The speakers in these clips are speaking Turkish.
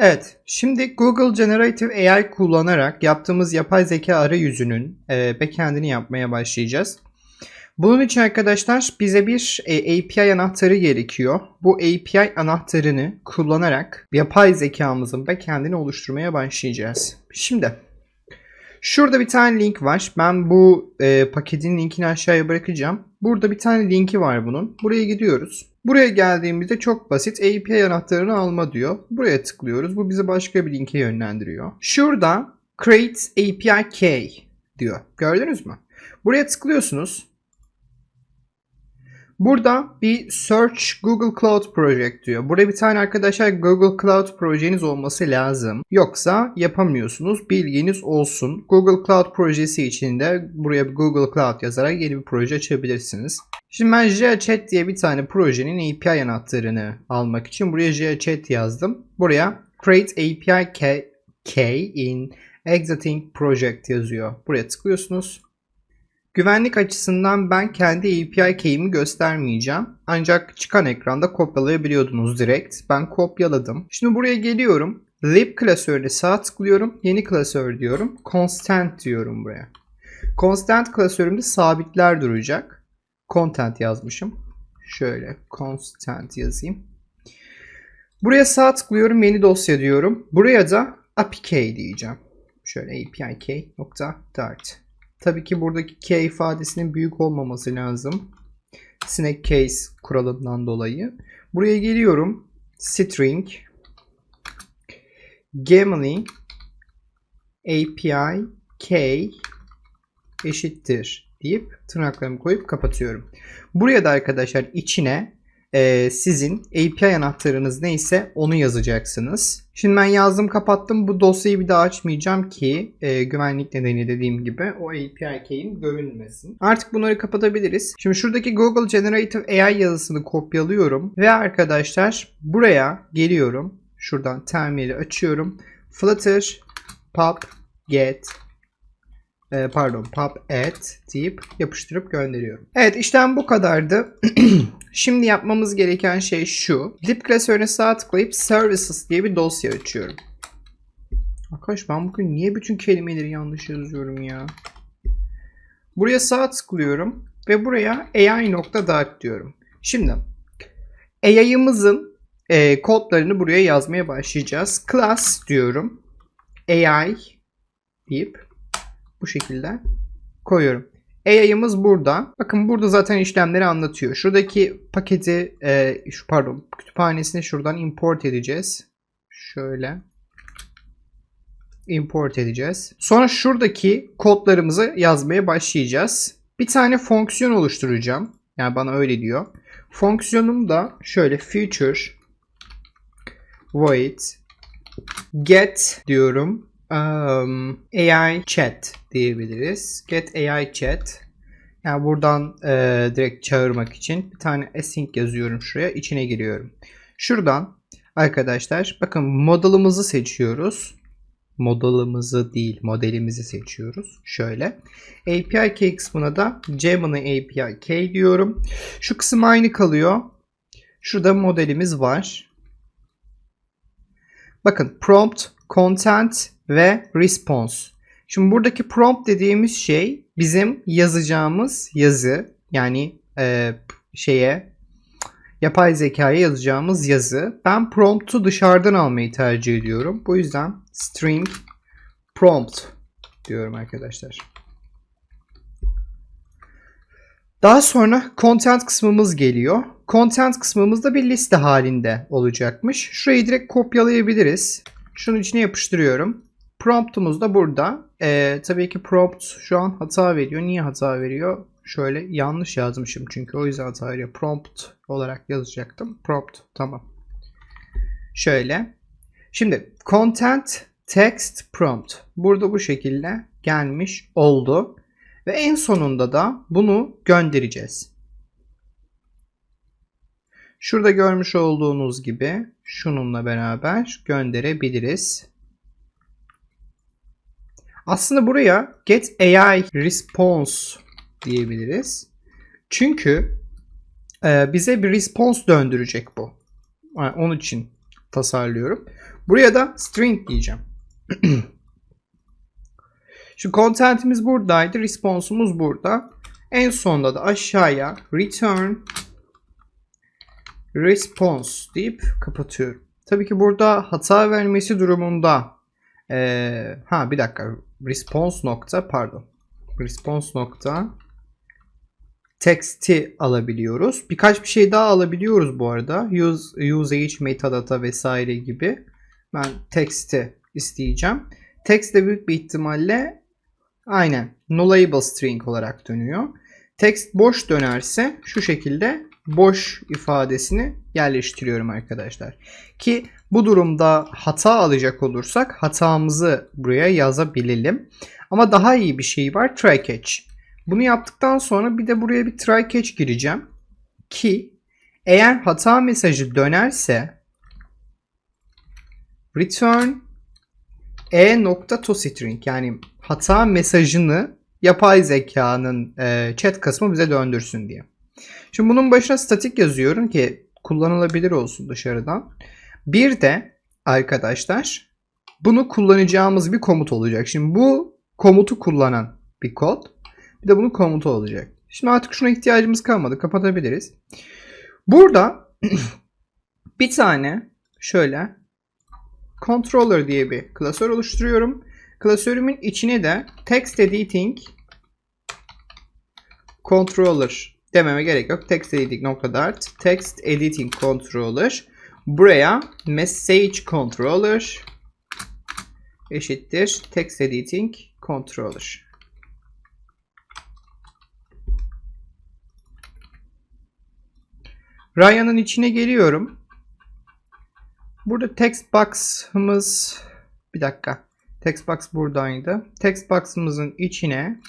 Evet, şimdi Google Generative AI kullanarak yaptığımız yapay zeka arayüzünün e, backend'ini yapmaya başlayacağız. Bunun için arkadaşlar bize bir e, API anahtarı gerekiyor. Bu API anahtarını kullanarak yapay zekamızın backend'ini oluşturmaya başlayacağız. Şimdi şurada bir tane link var. Ben bu e, paketin linkini aşağıya bırakacağım. Burada bir tane linki var bunun. Buraya gidiyoruz. Buraya geldiğimizde çok basit API anahtarını alma diyor. Buraya tıklıyoruz. Bu bizi başka bir linke yönlendiriyor. Şurada Create API Key diyor. Gördünüz mü? Buraya tıklıyorsunuz. Burada bir Search Google Cloud Project diyor. Burada bir tane arkadaşlar Google Cloud projeniz olması lazım. Yoksa yapamıyorsunuz. Bilginiz olsun. Google Cloud projesi için de buraya Google Cloud yazarak yeni bir proje açabilirsiniz. Şimdi ben GeoChat diye bir tane projenin API anahtarını almak için buraya GeoChat yazdım. Buraya Create API key in Exiting Project yazıyor. Buraya tıklıyorsunuz. Güvenlik açısından ben kendi API key'imi göstermeyeceğim. Ancak çıkan ekranda kopyalayabiliyordunuz direkt. Ben kopyaladım. Şimdi buraya geliyorum. Lib klasörüne sağ tıklıyorum. Yeni klasör diyorum. Constant diyorum buraya. Constant klasörümde sabitler duracak. Content yazmışım. Şöyle constant yazayım. Buraya sağ tıklıyorum. Yeni dosya diyorum. Buraya da API diyeceğim. Şöyle API key nokta dart. Tabii ki buradaki K ifadesinin büyük olmaması lazım. Snack case kuralından dolayı. Buraya geliyorum. String Gemini API K eşittir deyip tırnaklarımı koyup kapatıyorum. Buraya da arkadaşlar içine e, sizin API anahtarınız neyse onu yazacaksınız. Şimdi ben yazdım kapattım. Bu dosyayı bir daha açmayacağım ki e, güvenlik nedeni dediğim gibi o API key'in görünmesin. Artık bunları kapatabiliriz. Şimdi şuradaki Google Generative AI yazısını kopyalıyorum ve arkadaşlar buraya geliyorum. Şuradan terminali açıyorum. Flutter pub get e, pardon pub at deyip yapıştırıp gönderiyorum. Evet işlem bu kadardı. Şimdi yapmamız gereken şey şu. Lib klasörüne sağ tıklayıp services diye bir dosya açıyorum. Arkadaş ben bugün niye bütün kelimeleri yanlış yazıyorum ya? Buraya sağ tıklıyorum ve buraya AI.dart diyorum. Şimdi AI'ımızın e, kodlarını buraya yazmaya başlayacağız. Class diyorum. AI deyip bu şekilde koyuyorum. AI'ımız burada. Bakın burada zaten işlemleri anlatıyor. Şuradaki paketi, e, şu pardon, kütüphanesini şuradan import edeceğiz. Şöyle import edeceğiz. Sonra şuradaki kodlarımızı yazmaya başlayacağız. Bir tane fonksiyon oluşturacağım. Yani bana öyle diyor. Fonksiyonum da şöyle future void get diyorum. Um, AI chat diyebiliriz. Get AI chat. Yani buradan e, direkt çağırmak için bir tane async yazıyorum şuraya. içine giriyorum. Şuradan arkadaşlar bakın modelimizi seçiyoruz. Modelimizi değil modelimizi seçiyoruz. Şöyle. API key kısmına da Gemini API key diyorum. Şu kısım aynı kalıyor. Şurada modelimiz var. Bakın prompt, content ve response. Şimdi buradaki prompt dediğimiz şey bizim yazacağımız yazı yani e, şeye yapay zekaya yazacağımız yazı. Ben prompt'u dışarıdan almayı tercih ediyorum. Bu yüzden string prompt diyorum arkadaşlar. Daha sonra content kısmımız geliyor. Content kısmımızda bir liste halinde olacakmış. Şurayı direkt kopyalayabiliriz. Şunun içine yapıştırıyorum. Promptumuz da burada. Ee, tabii ki prompt şu an hata veriyor. Niye hata veriyor? Şöyle yanlış yazmışım çünkü o yüzden hata veriyor. Prompt olarak yazacaktım. Prompt tamam. Şöyle. Şimdi content text prompt. Burada bu şekilde gelmiş oldu. Ve en sonunda da bunu göndereceğiz. Şurada görmüş olduğunuz gibi şununla beraber gönderebiliriz. Aslında buraya get AI response diyebiliriz. Çünkü e, bize bir response döndürecek bu. Yani onun için tasarlıyorum. Buraya da string diyeceğim. Şu contentimiz buradaydı. Response'umuz burada. En sonunda da aşağıya return response deyip kapatıyorum. Tabii ki burada hata vermesi durumunda ee, ha bir dakika response nokta pardon response nokta text'i alabiliyoruz. Birkaç bir şey daha alabiliyoruz bu arada. Use, usage, metadata vesaire gibi. Ben text'i isteyeceğim. Text de büyük bir ihtimalle aynen nullable string olarak dönüyor. Text boş dönerse şu şekilde boş ifadesini yerleştiriyorum arkadaşlar. Ki bu durumda hata alacak olursak hatamızı buraya yazabilelim. Ama daha iyi bir şey var try catch. Bunu yaptıktan sonra bir de buraya bir try catch gireceğim. Ki eğer hata mesajı dönerse return e nokta toString yani hata mesajını yapay zekanın e, chat kısmı bize döndürsün diye. Şimdi bunun başına statik yazıyorum ki kullanılabilir olsun dışarıdan. Bir de arkadaşlar bunu kullanacağımız bir komut olacak. Şimdi bu komutu kullanan bir kod. Bir de bunun komutu olacak. Şimdi artık şuna ihtiyacımız kalmadı. Kapatabiliriz. Burada bir tane şöyle controller diye bir klasör oluşturuyorum. Klasörümün içine de text editing controller dememe gerek yok. Text editing dart text editing controller buraya message controller eşittir text editing controller. Ryan'ın içine geliyorum. Burada text box'ımız bir dakika. Text box buradaydı. Text box'ımızın içine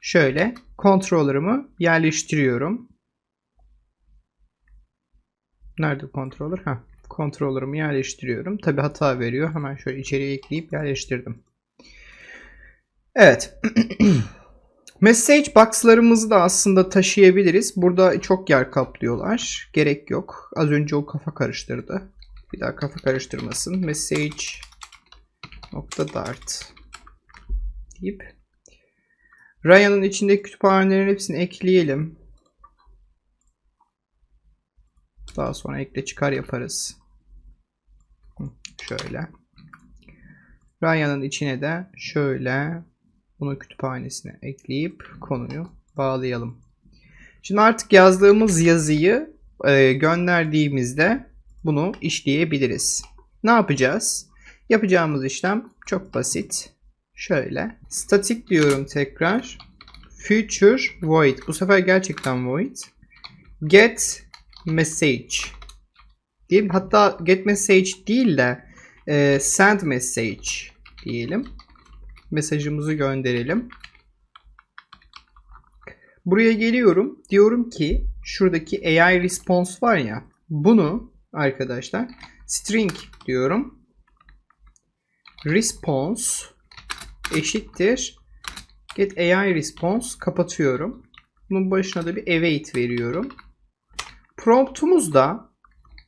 şöyle controller'ımı yerleştiriyorum. Nerede controller? Ha, controller'ımı yerleştiriyorum. Tabi hata veriyor. Hemen şöyle içeriye ekleyip yerleştirdim. Evet. Message box'larımızı da aslında taşıyabiliriz. Burada çok yer kaplıyorlar. Gerek yok. Az önce o kafa karıştırdı. Bir daha kafa karıştırmasın. Message nokta deyip Ryan'ın içindeki kütüphanelerin hepsini ekleyelim. Daha sonra ekle çıkar yaparız. Şöyle. Ryan'ın içine de şöyle bunu kütüphanesine ekleyip konuyu bağlayalım. Şimdi artık yazdığımız yazıyı e, gönderdiğimizde bunu işleyebiliriz. Ne yapacağız? Yapacağımız işlem çok basit. Şöyle. Statik diyorum tekrar. Future void. Bu sefer gerçekten void. Get message. Diyeyim. Hatta get message değil de e, send message diyelim. Mesajımızı gönderelim. Buraya geliyorum. Diyorum ki şuradaki AI response var ya. Bunu arkadaşlar string diyorum. Response eşittir get AI response kapatıyorum. Bunun başına da bir await veriyorum. Promptumuz da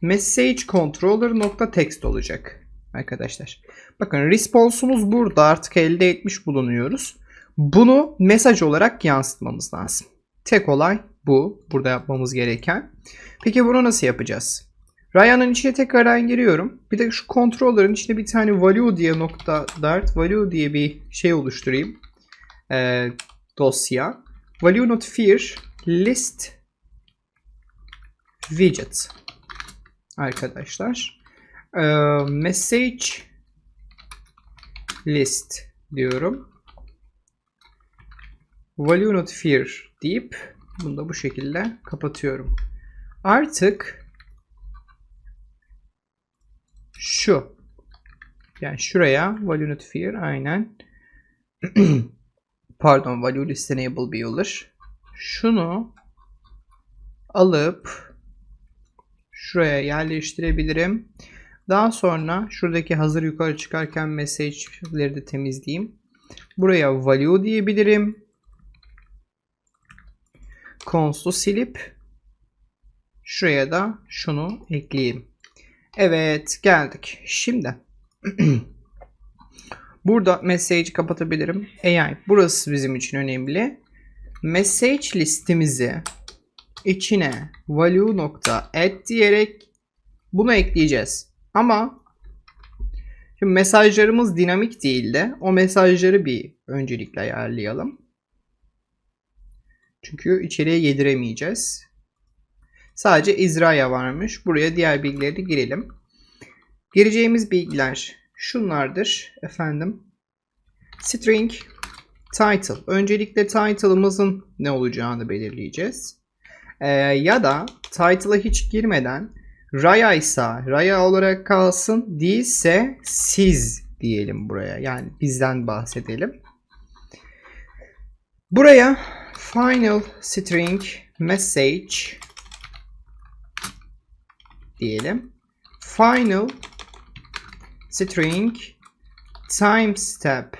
message controller nokta text olacak arkadaşlar. Bakın response'umuz burada artık elde etmiş bulunuyoruz. Bunu mesaj olarak yansıtmamız lazım. Tek olay bu. Burada yapmamız gereken. Peki bunu nasıl yapacağız? Ryan'ın içine tekrardan giriyorum. Bir de şu controller'ın içine bir tane value diye nokta dart value diye bir şey oluşturayım. Ee, dosya. Value not fear list widget. Arkadaşlar. Ee, message list diyorum. Value not fear deyip bunu da bu şekilde kapatıyorum. Artık şu. Yani şuraya value not fear aynen. Pardon value list enable bir olur. Şunu alıp şuraya yerleştirebilirim. Daha sonra şuradaki hazır yukarı çıkarken message'leri de temizleyeyim. Buraya value diyebilirim. Const'u silip şuraya da şunu ekleyeyim. Evet geldik. Şimdi burada message kapatabilirim. AI burası bizim için önemli. Message listemizi içine value nokta add diyerek bunu ekleyeceğiz. Ama şimdi mesajlarımız dinamik değil de o mesajları bir öncelikle ayarlayalım. Çünkü içeriye yediremeyeceğiz. Sadece İzraya varmış. Buraya diğer bilgileri de girelim. Gireceğimiz bilgiler şunlardır efendim. String title. Öncelikle title'ımızın ne olacağını belirleyeceğiz. Ee, ya da title'a hiç girmeden Raya ise Raya olarak kalsın. Değilse siz diyelim buraya. Yani bizden bahsedelim. Buraya final string message diyelim. Final string timestamp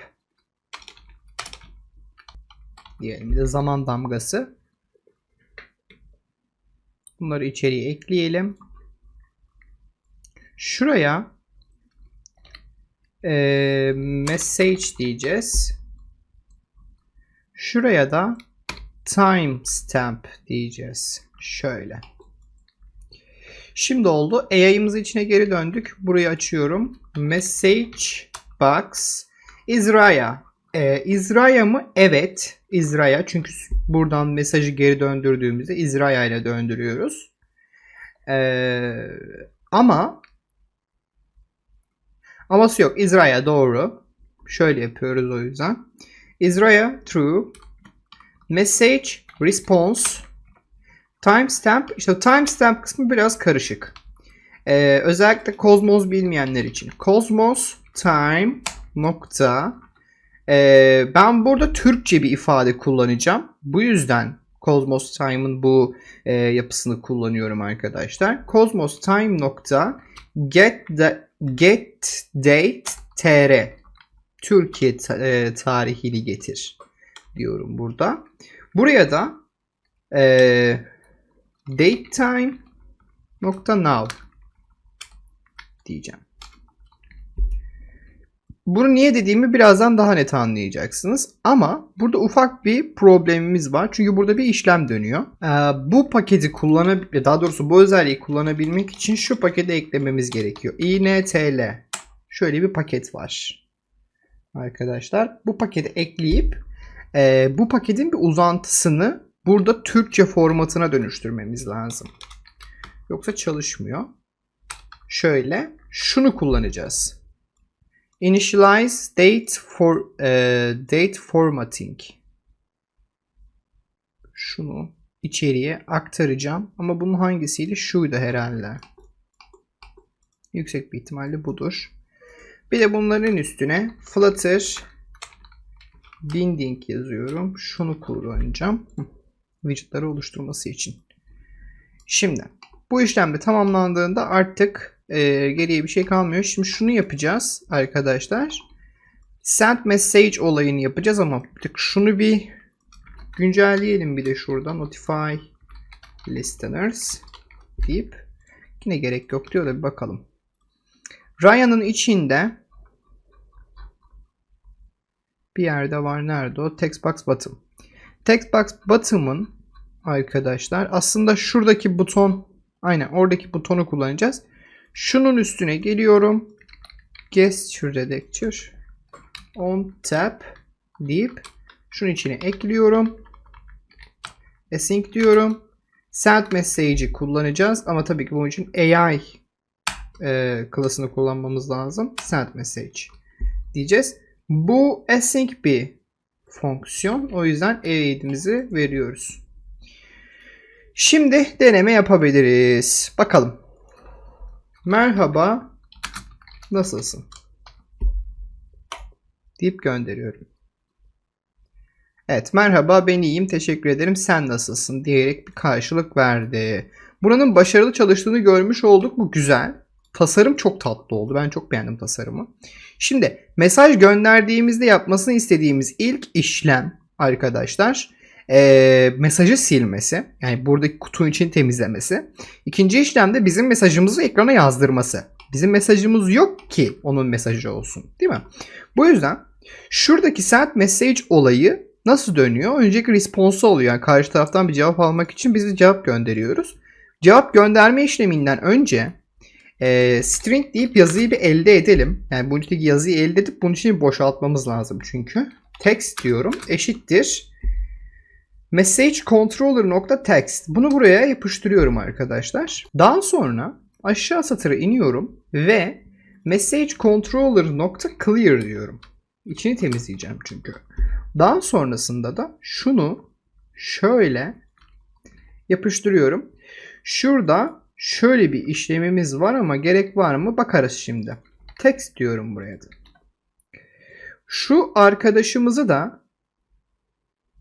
diyelim. Bir de zaman damgası. Bunları içeriye ekleyelim. Şuraya e, message diyeceğiz. Şuraya da timestamp diyeceğiz. Şöyle. Şimdi oldu. AI'ımızın içine geri döndük. Burayı açıyorum. Message box. İzraya. Ee, İzraya mı? Evet. İzraya. Çünkü buradan mesajı geri döndürdüğümüzde İzraya ile döndürüyoruz. Ee, ama aması yok. İzraya doğru. Şöyle yapıyoruz o yüzden. İzraya true. Message response Timestamp, işte timestamp kısmı biraz karışık. Ee, özellikle Cosmos bilmeyenler için. Cosmos time nokta ee, ben burada Türkçe bir ifade kullanacağım. Bu yüzden Cosmos Time'ın bu e, yapısını kullanıyorum arkadaşlar. Cosmos Time nokta get, the, get date tr Türkiye ta, e, tarihini getir diyorum burada. Buraya da e, datetime nokta now diyeceğim. Bunu niye dediğimi birazdan daha net anlayacaksınız. Ama burada ufak bir problemimiz var. Çünkü burada bir işlem dönüyor. Ee, bu paketi kullanabilmek, daha doğrusu bu özelliği kullanabilmek için şu paketi eklememiz gerekiyor. intl. Şöyle bir paket var. Arkadaşlar bu paketi ekleyip e, bu paketin bir uzantısını burada Türkçe formatına dönüştürmemiz lazım. Yoksa çalışmıyor. Şöyle şunu kullanacağız. Initialize date for uh, date formatting. Şunu içeriye aktaracağım ama bunun hangisiydi? Şuydu herhalde. Yüksek bir ihtimalle budur. Bir de bunların üstüne Flutter binding yazıyorum. Şunu kullanacağım. Widgetları oluşturması için. Şimdi bu işlem de tamamlandığında artık e, geriye bir şey kalmıyor. Şimdi şunu yapacağız arkadaşlar. Send message olayını yapacağız ama şunu bir güncelleyelim bir de şurada. Notify listeners deyip yine gerek yok diyor da bir bakalım. Ryan'ın içinde bir yerde var. Nerede o? Textbox bottom. Textbox bottom'ın arkadaşlar aslında şuradaki buton aynen oradaki butonu kullanacağız. Şunun üstüne geliyorum. Gesture Redactor. On tap deyip şunun içine ekliyorum. Async diyorum. Send message'i kullanacağız ama tabii ki bunun için AI e, klasını kullanmamız lazım. Send message diyeceğiz. Bu async bir fonksiyon. O yüzden AID'imizi veriyoruz. Şimdi deneme yapabiliriz. Bakalım. Merhaba. Nasılsın? deyip gönderiyorum. Evet merhaba ben iyiyim teşekkür ederim sen nasılsın diyerek bir karşılık verdi. Buranın başarılı çalıştığını görmüş olduk bu güzel. Tasarım çok tatlı oldu ben çok beğendim tasarımı. Şimdi mesaj gönderdiğimizde yapmasını istediğimiz ilk işlem arkadaşlar e, mesajı silmesi. Yani buradaki kutu için temizlemesi. İkinci işlem de bizim mesajımızı ekrana yazdırması. Bizim mesajımız yok ki onun mesajı olsun. Değil mi? Bu yüzden şuradaki send message olayı nasıl dönüyor? Öncelikle response oluyor. Yani karşı taraftan bir cevap almak için biz bir cevap gönderiyoruz. Cevap gönderme işleminden önce e, string deyip yazıyı bir elde edelim. Yani bu içindeki yazıyı elde edip bunun için boşaltmamız lazım çünkü. Text diyorum eşittir. Message controller nokta text. Bunu buraya yapıştırıyorum arkadaşlar. Daha sonra aşağı satıra iniyorum ve message controller nokta clear diyorum. İçini temizleyeceğim çünkü. Daha sonrasında da şunu şöyle yapıştırıyorum. Şurada şöyle bir işlemimiz var ama gerek var mı bakarız şimdi. Text diyorum buraya da. Şu arkadaşımızı da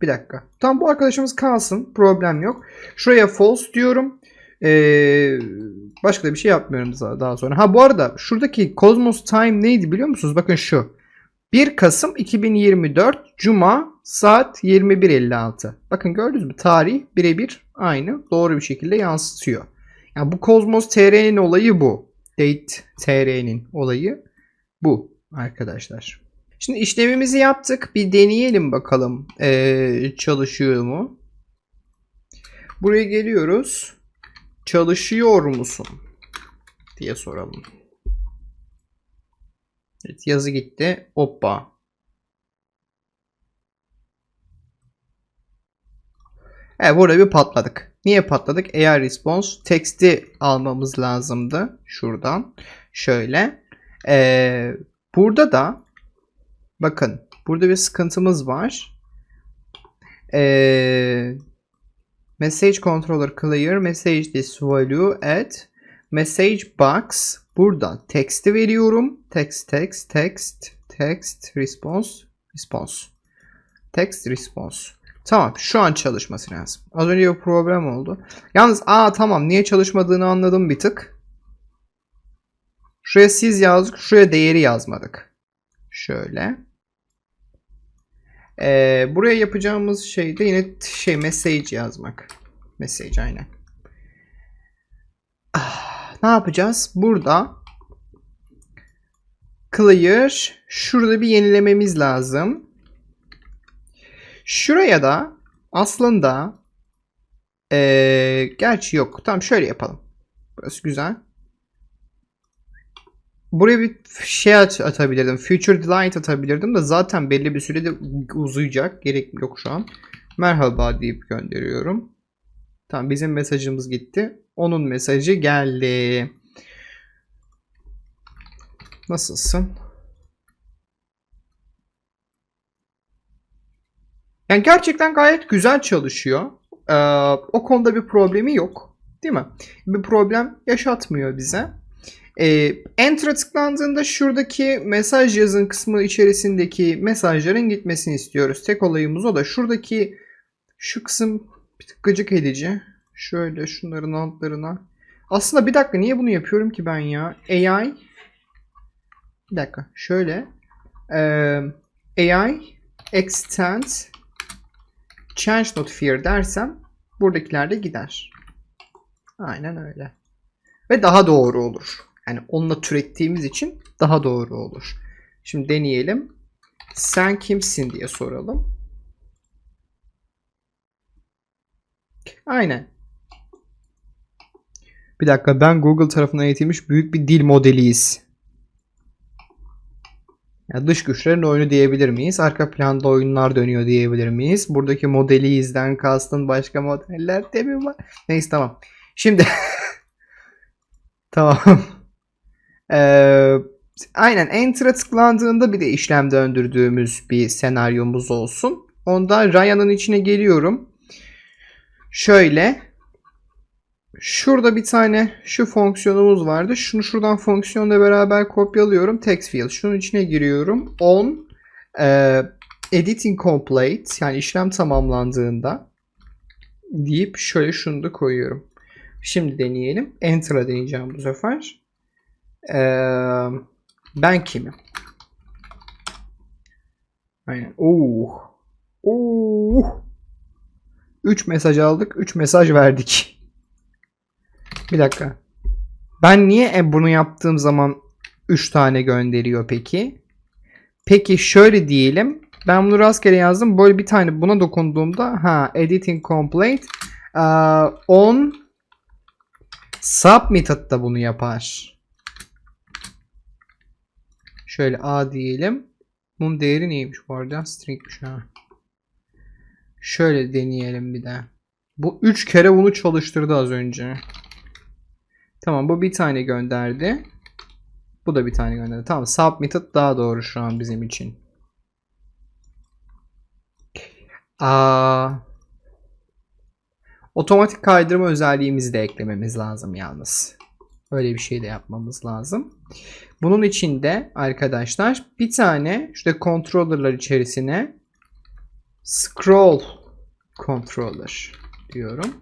bir dakika. Tam bu arkadaşımız kalsın. Problem yok. Şuraya false diyorum. Ee, başka da bir şey yapmıyorum daha sonra. Ha bu arada şuradaki Cosmos Time neydi biliyor musunuz? Bakın şu. 1 Kasım 2024 Cuma saat 21.56. Bakın gördünüz mü? Tarih birebir aynı. Doğru bir şekilde yansıtıyor. Yani bu Cosmos TR'nin olayı bu. Date TR'nin olayı bu arkadaşlar. Şimdi işlemimizi yaptık. Bir deneyelim bakalım ee, çalışıyor mu? Buraya geliyoruz. Çalışıyor musun? diye soralım. Evet yazı gitti. Hoppa. Evet burada bir patladık. Niye patladık? AI response text'i almamız lazımdı. Şuradan. Şöyle. Ee, burada da bakın burada bir sıkıntımız var. Ee, message controller clear message this value at message box burada text'i veriyorum. Text text text text response response. Text response. Tamam şu an çalışması lazım. Az önce bir problem oldu. Yalnız aa tamam niye çalışmadığını anladım bir tık. Şuraya siz yazdık. Şuraya değeri yazmadık. Şöyle. Ee, buraya yapacağımız şey de yine şey message yazmak. Message aynen. Ah, ne yapacağız? Burada clear şurada bir yenilememiz lazım. Şuraya da aslında ee, gerçi yok. Tamam şöyle yapalım. Burası güzel. Buraya bir şey at atabilirdim. Future Delight atabilirdim de zaten belli bir sürede uzayacak. Gerek yok şu an. Merhaba deyip gönderiyorum. Tamam bizim mesajımız gitti. Onun mesajı geldi. Nasılsın? Yani gerçekten gayet güzel çalışıyor. Ee, o konuda bir problemi yok. Değil mi? Bir problem yaşatmıyor bize. Ee, Enter'a tıklandığında şuradaki mesaj yazın kısmı içerisindeki mesajların gitmesini istiyoruz. Tek olayımız o da. Şuradaki şu kısım bir tık gıcık edici. Şöyle şunların altlarına. Aslında bir dakika niye bunu yapıyorum ki ben ya? AI bir dakika şöyle ee, AI extend change notifier dersem buradakiler de gider. Aynen öyle. Ve daha doğru olur. Yani onunla türettiğimiz için daha doğru olur. Şimdi deneyelim. Sen kimsin diye soralım. Aynen. Bir dakika ben Google tarafından eğitilmiş büyük bir dil modeliyiz. Yani dış güçlerin oyunu diyebilir miyiz? Arka planda oyunlar dönüyor diyebilir miyiz? Buradaki modeliyizden kastın başka modeller de mi var? Neyse tamam. Şimdi tamam. Ee, aynen Enter'a tıklandığında bir de işlem döndürdüğümüz bir senaryomuz olsun. Onda Ryan'ın içine geliyorum. Şöyle. Şurada bir tane şu fonksiyonumuz vardı. Şunu şuradan fonksiyonla beraber kopyalıyorum. Text field. Şunun içine giriyorum. On e, editing complete yani işlem tamamlandığında deyip şöyle şunu da koyuyorum. Şimdi deneyelim. Enter'a deneyeceğim bu sefer. Ee, ben kimim? Aynen. Oo. Oo. 3 mesaj aldık. 3 mesaj verdik. Bir dakika. Ben niye e, bunu yaptığım zaman 3 tane gönderiyor peki? Peki şöyle diyelim. Ben bunu rastgele yazdım. Böyle bir tane buna dokunduğumda ha editing complete uh, on submitted da bunu yapar. Şöyle a diyelim. Bunun değeri neymiş bu arada? Stringmiş ha. Şöyle deneyelim bir de. Bu 3 kere bunu çalıştırdı az önce. Tamam bu bir tane gönderdi. Bu da bir tane gönderdi. Tamam submitted daha doğru şu an bizim için. Aa, otomatik kaydırma özelliğimizi de eklememiz lazım yalnız. Öyle bir şey de yapmamız lazım. Bunun için de arkadaşlar bir tane işte controller'lar içerisine scroll controller diyorum.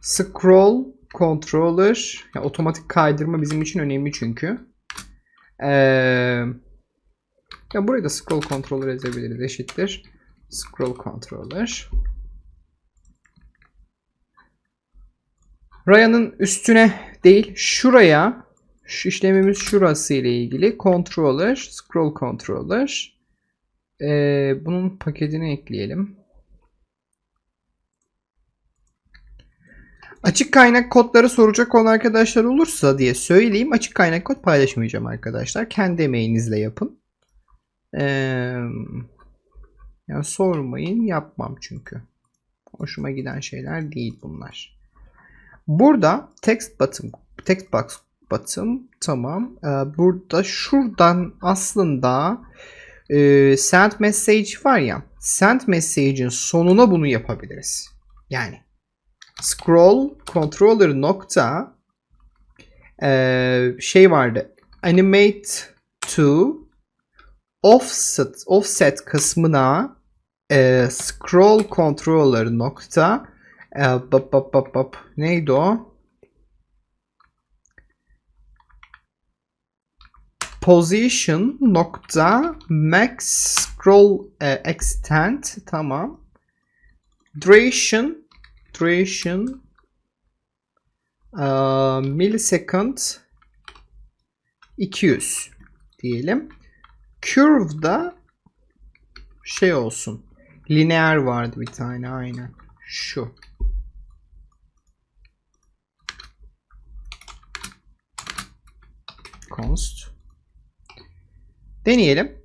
Scroll controller yani otomatik kaydırma bizim için önemli çünkü. Ee, ya burayı da scroll controller yazabiliriz eşittir. Scroll controller. Ryan'ın üstüne değil şuraya şu işlemimiz şurası ile ilgili controller scroll controller ee, bunun paketini ekleyelim. Açık kaynak kodları soracak olan arkadaşlar olursa diye söyleyeyim. Açık kaynak kod paylaşmayacağım arkadaşlar. Kendi emeğinizle yapın. Ee, yani sormayın yapmam çünkü. Hoşuma giden şeyler değil bunlar. Burada text bottom, text box bottom tamam. Ee, burada şuradan aslında e, send message var ya. Send message'in sonuna bunu yapabiliriz. Yani scroll controller nokta e, şey vardı. Animate to offset offset kısmına e, scroll controller nokta e, bap, bap, bap, bap. neydi o? Position nokta max scroll e, extent tamam. Duration duration uh, millisecond 200 diyelim. Curve'da şey olsun. Lineer vardı bir tane aynen. Şu. Const. Deneyelim.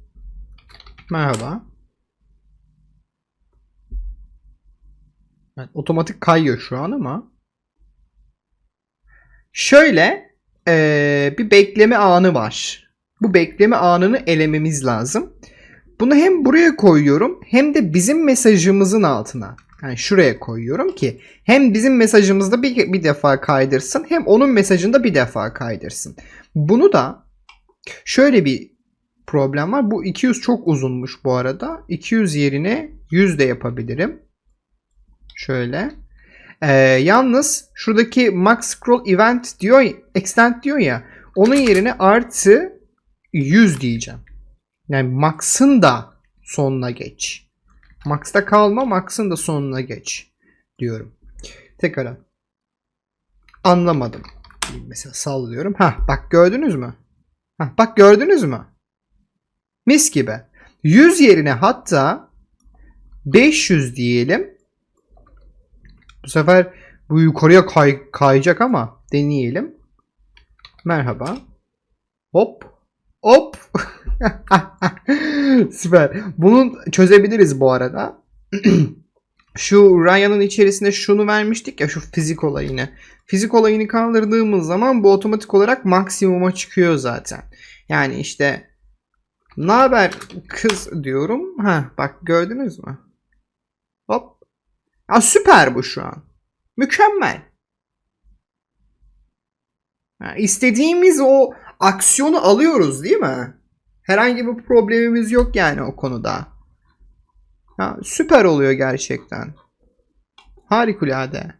Merhaba. Evet, otomatik kayıyor şu an ama. Şöyle ee, bir bekleme anı var. Bu bekleme anını elememiz lazım. Bunu hem buraya koyuyorum hem de bizim mesajımızın altına. Yani şuraya koyuyorum ki hem bizim mesajımızda bir, bir defa kaydırsın hem onun mesajında bir defa kaydırsın. Bunu da şöyle bir problem var. Bu 200 çok uzunmuş bu arada. 200 yerine 100 de yapabilirim. Şöyle. Ee, yalnız şuradaki max scroll event diyor, extend diyor ya. Onun yerine artı 100 diyeceğim. Yani max'ın da sonuna geç. Max'ta kalma, max'ın da sonuna geç diyorum. Tekrar. Anlamadım. Mesela sallıyorum. Ha bak gördünüz mü? Ha bak gördünüz mü? Mis gibi. 100 yerine hatta 500 diyelim. Bu sefer bu yukarıya kay kayacak ama deneyelim. Merhaba. Hop. Hop. Süper. Bunu çözebiliriz bu arada. şu Ryan'ın içerisinde şunu vermiştik ya şu fizik olayını. Fizik olayını kaldırdığımız zaman bu otomatik olarak maksimuma çıkıyor zaten. Yani işte ne haber kız diyorum. Ha bak gördünüz mü? Hop. Ya süper bu şu an. Mükemmel. Ya istediğimiz o aksiyonu alıyoruz değil mi? Herhangi bir problemimiz yok yani o konuda. Ya, süper oluyor gerçekten. Harikulade.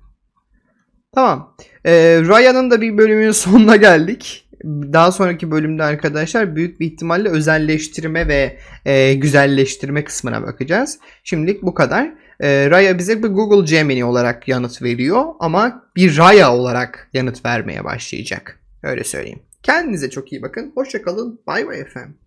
Tamam. Ee, Ryan'ın da bir bölümünün sonuna geldik. Daha sonraki bölümde arkadaşlar büyük bir ihtimalle özelleştirme ve e, güzelleştirme kısmına bakacağız. Şimdilik bu kadar. Ee, Raya bize bir Google Gemini olarak yanıt veriyor ama bir Raya olarak yanıt vermeye başlayacak. Öyle söyleyeyim. Kendinize çok iyi bakın. Hoşçakalın. Bay bay efendim.